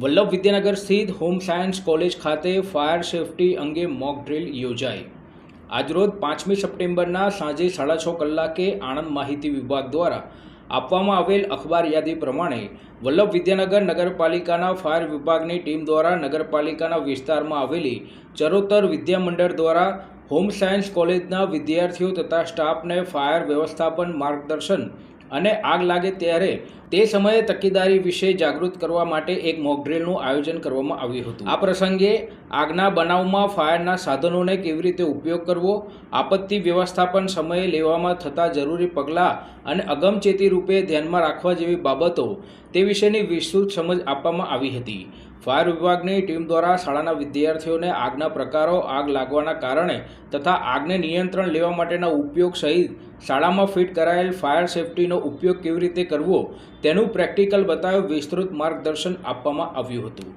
વલ્લભ વિદ્યાનગર સ્થિત home science college ખાતે fire safety અંગે મોક ડ્રીલ યોજાઈ. આજરોજ પાંચમી સપ્ટેમ્બરના સાંજે સાડા છ કલાકે આણંદ માહિતી વિભાગ દ્વારા આપવામાં આવેલ અખબાર યાદી પ્રમાણે વલ્લભ વિદ્યાનગર નગરપાલિકાના ફાયર વિભાગની ટીમ દ્વારા નગરપાલિકાના વિસ્તારમાં આવેલી ચરોતર વિદ્યામંડળ દ્વારા હોમ સાયન્સ કોલેજના વિદ્યાર્થીઓ તથા સ્ટાફને ફાયર વ્યવસ્થાપન માર્ગદર્શન અને આગ લાગે ત્યારે તે સમયે તકેદારી વિશે જાગૃત કરવા માટે એક મોકડ્રીલનું આયોજન કરવામાં આવ્યું હતું. આ પ્રસંગે આગના બનાવમાં ફાયરના સાધનોને કેવી રીતે ઉપયોગ કરવો, આપત્તિ વ્યવસ્થાપન સમયે લેવામાં થતા જરૂરી પગલાં અને અગમચેતી રૂપે ધ્યાનમાં રાખવા જેવી બાબતો તે વિશેની વિસ્તૃત સમજ આપવામાં આવી હતી. ફાયર વિભાગની ટીમ દ્વારા શાળાના વિદ્યાર્થીઓને આગના પ્રકારો, આગ લાગવાના કારણે તથા આગને નિયંત્રણ લેવા માટેના ઉપયોગ સહિત શાળામાં ફિટ કરાયેલ ફાયર સેફટીનો ઉપયોગ કેવી રીતે કરવો તેનું પ્રેક્ટિકલ બતાવી વિસ્તૃત માર્ગદર્શન આપવામાં આવ્યું હતું.